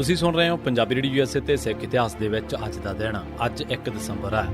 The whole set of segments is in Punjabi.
ਤੁਸੀਂ ਸੁਣ ਰਹੇ ਹੋ ਪੰਜਾਬੀ ਰੇਡੀਓ ਯੂਐਸਏ ਤੇ ਸਿੱਖ ਇਤਿਹਾਸ ਦੇ ਵਿੱਚ ਅੱਜ ਦਾ ਦਿਨ, ਅੱਜ 1 ਦਸੰਬਰ ਹੈ।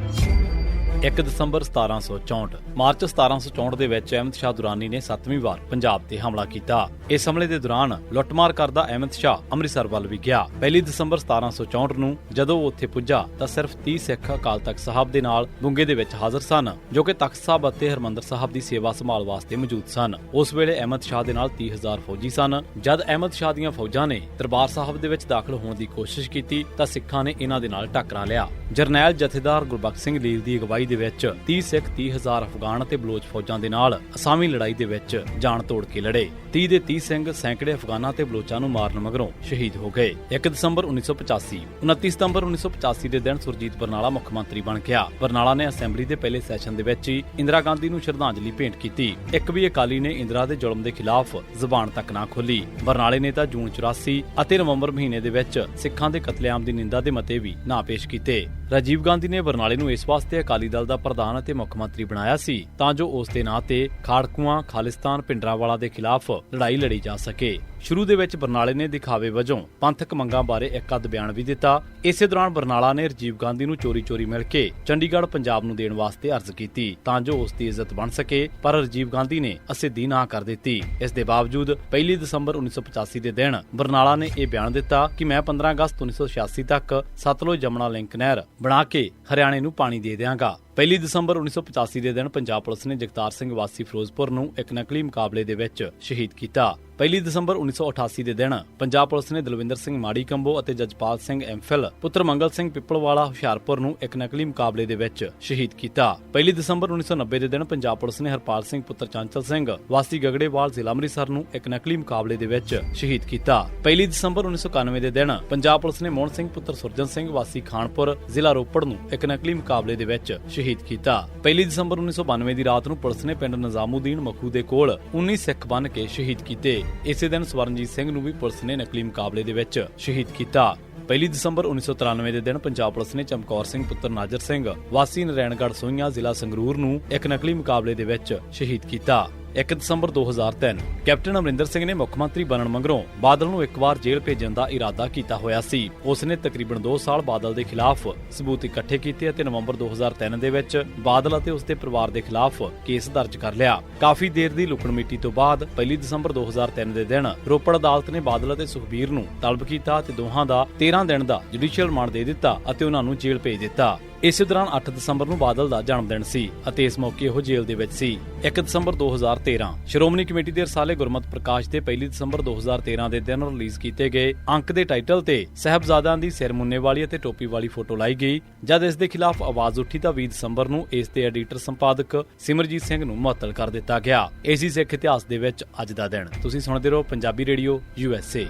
1 ਦਸੰਬਰ 1764 ਮਾਰਚ 1764 ਦੇ ਵਿੱਚ ਅਹਿਮਦ ਸ਼ਾਹ ਦੁਰਾਨੀ ਨੇ 7ਵੀਂ ਵਾਰ ਪੰਜਾਬ ਤੇ ਹਮਲਾ ਕੀਤਾ। ਇਸ ਹਮਲੇ ਦੇ ਦੌਰਾਨ ਲੁੱਟਮਾਰ ਕਰਦਾ ਅਹਿਮਦ ਸ਼ਾਹ ਅੰਮ੍ਰਿਤਸਰ ਵੱਲ ਵੀ ਗਿਆ। 1 ਦਸੰਬਰ 1764 ਨੂੰ ਜਦੋਂ ਉਹ ਉੱਥੇ ਪੁੱਜਾ, ਤਾਂ ਸਿਰਫ 30 ਸਿੱਖ ਅਕਾਲ ਤਖਤ ਸਾਹਿਬ ਦੇ ਨਾਲ ਗੁੰਗੇ ਦੇ ਵਿੱਚ ਹਾਜ਼ਰ ਸਨ, ਜੋ ਕਿ ਤਖਤ ਸਾਹਿਬ ਅਤੇ ਹਰਮੰਦਰ ਸਾਹਿਬ ਦੀ ਸੇਵਾ ਸੰਭਾਲ ਵਾਸਤੇ ਮੌਜੂਦ ਸਨ। ਉਸ ਵੇਲੇ ਅਹਿਮਦ ਸ਼ਾਹ ਦੇ ਨਾਲ 30000 ਫੌਜੀ ਸਨ। ਜਦ ਅਹਿਮਦ ਸ਼ਾਹ ਦੀਆਂ ਫੌਜਾਂ ਨੇ ਦਰਬਾਰ ਸਾਹਿਬ ਦੇ ਵਿੱਚ ਦਾਖਲ ਹੋਣ ਦੀ ਕੋਸ਼ਿਸ਼ ਕੀਤੀ, ਤਾਂ ਸਿੱਖਾਂ ਨੇ ਇਹਨਾਂ ਦੇ ਨਾਲ ਟੱਕਰਾ ਲਿਆ। ਜਰਨੈਲ ਜਥੇਦਾਰ ਗੁਰਬਖਸ਼ ਸਿੰਘ ਲੀਲ ਦੀ ਅਗਵਾਈ ਦੇ ਵਿੱਚ 30 ਸਿੱਖ 30000 ਅਫਗਾਨ ਅਤੇ ਬਲੋਚ ਫੌਜਾਂ ਦੇ ਨਾਲ ਅਸਾਮੀ ਲੜਾਈ ਦੇ ਵਿੱਚ ਜਾਨ ਤੋੜ ਕੇ ਲੜੇ। 30 ਦੇ 30 ਸਿੰਘ ਸੈਂਕੜੇ ਅਫਗਾਨਾਂ ਤੇ ਬਲੋਚਾਂ ਨੂੰ ਮਾਰਨ ਮਗਰੋਂ ਸ਼ਹੀਦ ਹੋ ਗਏ। 1 ਦਸੰਬਰ 1985 29 ਸਤੰਬਰ 1985 ਦੇ ਦਿਨ ਸੁਰਜੀਤ ਬਰਨਾਲਾ ਮੁੱਖ ਮੰਤਰੀ ਬਣ ਗਿਆ। ਬਰਨਾਲਾ ਨੇ ਅਸੈਂਬਲੀ ਦੇ ਪਹਿਲੇ ਸੈਸ਼ਨ ਦੇ ਵਿੱਚ ਹੀ ਇੰਦਰਾ ਗਾਂਧੀ ਨੂੰ ਸ਼ਰਧਾਂਜਲੀ ਭੇਂਟ ਕੀਤੀ। ਇੱਕ ਵੀ ਅਕਾਲੀ ਨੇ ਇੰਦਰਾ ਦੇ ਜ਼ੁਲਮ ਦੇ ਖਿਲਾਫ ਜ਼ੁਬਾਨ ਤੱਕ ਨਾ ਖੋਲੀ ਬਰਨਾਲੇ ਨੇ ਤਾਂ ਜੂਨ 84 ਅਤੇ ਨਵੰਬਰ ਮਹੀਨੇ ਦੇ ਵਿੱਚ ਸਿੱਖਾਂ ਦੇ ਕਤਲੇਆਮ ਦੀ ਨਿੰਦਾ ਦੇ ਮਤੇ ਵੀ ਨਾ ਪੇਸ਼ ਕੀਤੇ। ਰਾਜੀਵ ਗਾਂਧੀ ਨੇ ਬਰਨਾਲੇ ਨੂੰ ਇਸ ਵਾਸਤੇ ਅਕਾਲੀ ਦਲ ਦਾ ਪ੍ਰਧਾਨ ਅਤੇ ਮੁੱਖ ਮੰਤਰੀ ਬਣਾਇਆ ਸੀ ਤਾਂ ਜੋ ਉਸ ਦੇ ਨਾਂ ਤੇ ਖਾੜਕੂਆਂ, ਖਾਲਿਸਤਾਨ ਪਿੰਡਰਾਵਾਲਾ ਦੇ ਖਿਲਾਫ ਲੜਾਈ ਲੜੀ ਜਾ ਸਕੇ। ਸ਼ੁਰੂ ਦੇ ਵਿੱਚ ਬਰਨਾਲੇ ਨੇ ਦਿਖਾਵੇ ਵਜੋਂ ਪੰਥਕ ਮੰਗਾਂ ਬਾਰੇ ਇੱਕ ਅੱਧ ਬਿਆਨ ਵੀ ਦਿੱਤਾ। ਇਸੇ ਦੌਰਾਨ ਬਰਨਾਲਾ ਨੇ ਰਾਜੀਵ ਗਾਂਧੀ ਨੂੰ ਚੋਰੀ-ਚੋਰੀ ਮਿਲ ਕੇ ਚੰਡੀਗੜ੍ਹ, ਪੰਜਾਬ ਨੂੰ ਦੇਣ ਵਾਸਤੇ ਅਰਜ਼ ਕੀਤੀ ਤਾਂ ਜੋ ਉਸ ਦੀ ਇੱਜ਼ਤ ਬਣ ਸਕੇ, ਪਰ ਰਾਜੀਵ ਗਾਂਧੀ ਨੇ ਅਸਿੱਧੀ ਨਾ ਕਰ ਦਿੱਤੀ। ਇਸ ਦੇ ਬਾਵਜੂਦ 1 ਦਸੰਬਰ 1985 ਦੇ ਦਿਨ ਬਰਨਾਲਾ ਨੇ ਇਹ ਬਿਆਨ ਦਿੱਤਾ ਕਿ ਮੈਂ 15 ਅਗਸਤ 1986 ਤੱਕ ਸਤਲੁਜ ਜਮਨਾ ਲਿੰਕ ਨਹਿਰ ਬਣਾ ਕੇ ਹਰਿਆਣੇ ਨੂੰ ਪਾਣੀ ਦੇ ਦਿਆਂਗਾ। 1 ਦਸੰਬਰ 1985 ਦੇ ਦਿਨ ਪੰਜਾਬ ਪੁਲਿਸ ਨੇ ਜਗਤਾਰ ਸਿੰਘ ਵਾਸੀ ਫਿਰੋਜ਼ਪੁਰ ਨੂੰ ਇੱਕ ਨਕਲੀ ਮੁਕਾਬਲੇ ਦੇ ਵਿੱਚ ਸ਼ਹੀਦ ਕੀਤਾ। 1 ਦਸੰਬਰ 1988 ਦੇ ਦਿਨ ਪੰਜਾਬ ਪੁਲਿਸ ਨੇ ਦਲਵਿੰਦਰ ਸਿੰਘ ਮਾੜੀ ਕੰਬੋ ਅਤੇ ਜਜਪਾਲ ਸਿੰਘ ਐਮਫਿਲ, ਪੁੱਤਰ ਮੰਗਲ ਸਿੰਘ ਪਿੱਪਲਵਾਲਾ ਹੁਸ਼ਿਆਰਪੁਰ ਨੂੰ ਇੱਕ ਨਕਲੀ ਮੁਕਾਬਲੇ ਦੇ ਵਿੱਚ ਸ਼ਹੀਦ ਕੀਤਾ। 1 ਦਸੰਬਰ 1990 ਦੇ ਦਿਨ ਪੰਜਾਬ ਪੁਲਿਸ ਨੇ ਹਰਪਾਲ ਸਿੰਘ, ਪੁੱਤਰ ਚਾਂਚਲ ਸਿੰਘ, ਵਾਸੀ ਗਗੜੇਵਾਲ ਜ਼ਿਲ੍ਹਾ ਅੰਮ੍ਰਿਤਸਰ ਨੂੰ ਇੱਕ ਨਕਲੀ ਮੁਕਾਬਲੇ ਦੇ ਵਿੱਚ ਸ਼ਹੀਦ ਕੀਤਾ। 1 ਦਸੰਬਰ 1991 ਦੇ ਦਿਨ ਪੰਜਾਬ ਪੁਲਿਸ ਨੇ ਮੋਹਨ ਸਿੰਘ, ਪੁੱਤਰ ਸੁਰਜਨ ਸਿੰਘ, ਵਾਸੀ ਖਾਨਪੁਰ ਜ਼ਿਲ੍ਹਾ ਰੋਪੜ ਨੂੰ ਇੱਕ ਨਕਲੀ ਮੁਕਾਬਲੇ ਦੇ ਵਿੱਚ ਸ਼ਹੀਦ ਕੀਤਾ। 1 ਦਸੰਬਰ 1992 ਦੀ ਰਾਤ ਨੂੰ ਪੁਲਿਸ ਨੇ ਪਿੰਡ ਨਿਜ਼ਾਮੂਦੀਨ ਮਖੂ ਦੇ ਕੋਲ 19 ਸਿੱਖ ਬੰਨ ਕੇ ਸ਼ਹੀਦ ਕੀਤੇ। ਇਸੇ ਦਿਨ ਸਵਰਨਜੀਤ ਸਿੰਘ ਨੂੰ ਵੀ ਪੁਲਿਸ ਨੇ ਨਕਲੀ ਮੁਕਾਬਲੇ ਦੇ ਵਿੱਚ ਸ਼ਹੀਦ ਕੀਤਾ। 1 ਦਸੰਬਰ 1993 ਦੇ ਦਿਨ ਪੰਜਾਬ ਪੁਲਿਸ ਨੇ ਚਮਕੌਰ ਸਿੰਘ ਪੁੱਤਰ ਨਾਜਰ ਸਿੰਘ, ਵਾਸੀ ਨਰੈਣਗੜ੍ਹ ਸੋਈਆਂ ਜ਼ਿਲ੍ਹਾ ਸੰਗਰੂਰ ਨੂੰ ਇੱਕ ਨਕਲੀ ਮੁਕਾਬਲੇ ਦੇ ਵਿੱਚ ਸ਼ਹੀਦ ਕੀਤਾ। 1 ਦਸੰਬਰ 2003 ਕੈਪਟਨ ਅਮਰਿੰਦਰ ਸਿੰਘ ਨੇ ਮੁੱਖ ਮੰਤਰੀ ਬਣਨ ਮਗਰੋਂ ਬਾਦਲ ਨੂੰ ਇੱਕ ਵਾਰ ਜੇਲ੍ਹ ਭੇਜਣ ਦਾ ਇਰਾਦਾ ਕੀਤਾ ਹੋਇਆ ਸੀ। ਉਸ ਨੇ ਤਕਰੀਬਨ 2 ਸਾਲ ਬਾਦਲ ਦੇ ਖਿਲਾਫ ਸਬੂਤ ਇਕੱਠੇ ਕੀਤੇ ਅਤੇ ਨਵੰਬਰ 2003 ਦੇ ਵਿੱਚ ਬਾਦਲ ਅਤੇ ਉਸ ਦੇ ਪਰਿਵਾਰ ਦੇ ਖਿਲਾਫ ਕੇਸ ਦਰਜ ਕਰ ਲਿਆ। ਕਾਫੀ ਦੇਰ ਦੀ ਲੁਕਣ ਮੀਟੀ ਤੋਂ ਬਾਅਦ 1 ਦਸੰਬਰ 2003 ਦੇ ਦਿਨ ਰੋਪੜ ਅਦਾਲਤ ਨੇ ਬਾਦਲ ਅਤੇ ਸੁਖਬੀਰ ਨੂੰ ਤਲਬ ਕੀਤਾ ਅਤੇ ਦੋਹਾਂ ਦਾ 13 ਦਿਨ ਦਾ ਜੁਡੀਸ਼ੀਅਲ ਰਿਮਾਂਡ ਦੇ ਦਿੱਤਾ ਅਤੇ ਉਹਨਾਂ ਨੂੰ ਜੇਲ੍ਹ ਭੇਜ ਦਿੱਤਾ। ਇਸੇ ਦੌਰਾਨ 8 ਦਸੰਬਰ ਨੂੰ ਬਾਦਲ ਦਾ ਜਨਮ ਦਿਨ ਸੀ ਅਤੇ ਇਸ ਮੌਕੇ ਉਹ ਜੇਲ੍ਹ ਦੇ ਵਿੱਚ ਸੀ। 1 ਦਸੰਬਰ 2013 ਸ਼੍ਰੋਮਣੀ ਕਮੇਟੀ ਦੇ ਰਸਾਲੇ ਗੁਰਮਤ ਪ੍ਰਕਾਸ਼ ਦੇ 1 ਦਸੰਬਰ 2013 ਦੇ ਦਿਨ ਰਿਲੀਜ਼ ਕੀਤੇ ਗਏ ਅੰਕ ਦੇ ਟਾਈਟਲ ਤੇ ਸਹਿਬਜ਼ਾਦਿਆਂ ਦੀ ਸਿਰ ਮੁੰਨੇ ਵਾਲੀ ਅਤੇ ਟੋਪੀ ਵਾਲੀ ਫੋਟੋ ਲਾਈ ਗਈ, ਜਦ ਇਸ ਦੇ ਖਿਲਾਫ ਆਵਾਜ਼ ਉੱਠੀ ਤਾਂ 20 ਦਸੰਬਰ ਨੂੰ ਇਸ ਦੇ ਐਡੀਟਰ ਸੰਪਾਦਕ ਸਿਮਰਜੀਤ ਸਿੰਘ ਨੂੰ ਮੁਅੱਤਲ ਕਰ ਦਿੱਤਾ ਗਿਆ। ਏਸੀ ਸਿੱਖ ਇਤਿਹਾਸ ਦੇ ਵਿੱਚ ਅੱਜ ਦਾ ਦਿਨ। ਤੁਸੀਂ ਸੁਣਦੇ ਰਹੋ ਪੰਜਾਬੀ ਰੇਡੀਓ ਯੂਐਸਏ